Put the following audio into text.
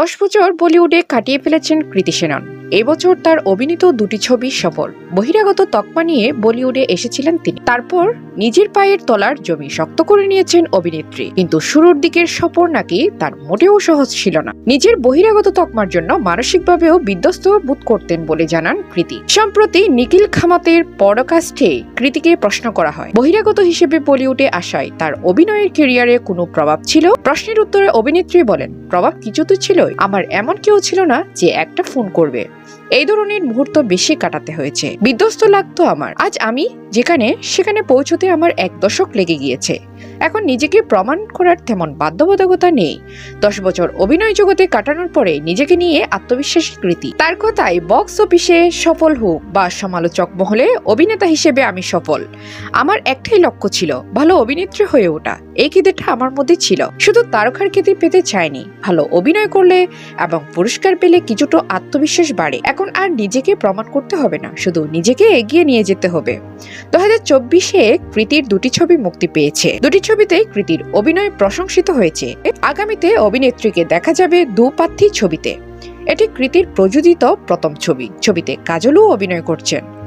দশ বছর বলিউডে কাটিয়ে ফেলেছেন কৃতি সেনন। এবছর তার অভিনীত দুটি ছবি সফল। বহিরাগত তকমা নিয়ে বলিউডে এসেছিলেন তিনি। তারপর নিজের পায়ের তলার জমি শক্ত করে নিয়েছেন অভিনেত্রী। কিন্তু শুরুর দিকের সফর নাকি তার মোটেও সহজ ছিল না। নিজের বহিরাগত তকমার জন্য মানসিকভাবেও বিধ্বস্ত বোধ করতেন বলে জানান কৃতি। সম্প্রতি নিখিল খামাতের পডকাস্টে কৃতিকে প্রশ্ন করা হয়, বহিরাগত হিসেবে বলিউডে আসায় তার অভিনয়ের কেরিয়ারে কোনো প্রভাব ছিল? প্রশ্নের উত্তরে অভিনেত্রী বলেন, প্রভাব কিছু তো ছিলই। আমার এমন কেউ ছিল না যে একটা ফোন করবে। এই ধরনের মুহূর্ত বেশি কাটাতে হয়েছে। বিধ্বস্ত লাগতো আমার। আজ আমি যেখানে, সেখানে পৌঁছতে আমার এক দশক লেগে গিয়েছে। এখন নিজেকে প্রমাণ করার তেমন বাধ্যবাধকতা নেই। দশ বছর অভিনয় জগতে কাটানোর পরে নিজেকে নিয়ে আত্মবিশ্বাসী কৃতি। তার কথায় বক্স অফিসে সফল হোক বা সমালোচক মহলে অভিনেতা হিসেবে আমি সফল। আমার একটাই লক্ষ্য ছিল, ভালো অভিনেত্রী হয়ে ওঠা। এই খিদেটা আমার মধ্যে ছিল। শুধু তারকার খ্যাতি পেতে চাইনি। ভালো অভিনয় করলে এবং পুরস্কার পেলে কিছুটা আত্মবিশ্বাস বাড়ে। এখন আর নিজেকে প্রমাণ করতে হবে না। শুধু নিজেকে এগিয়ে নিয়ে যেতে হবে। দু হাজার চব্বিশে কৃতির দুটি ছবি মুক্তি পেয়েছে। দুটি ছবিতে কৃতির অভিনয় প্রশংসিত হয়েছে। আগামীতে অভিনেত্রীকে দেখা যাবে দুপার্থী ছবিতে। এটি কৃতির প্রযোজিত প্রথম ছবি। ছবিতে কাজলও অভিনয় করছেন।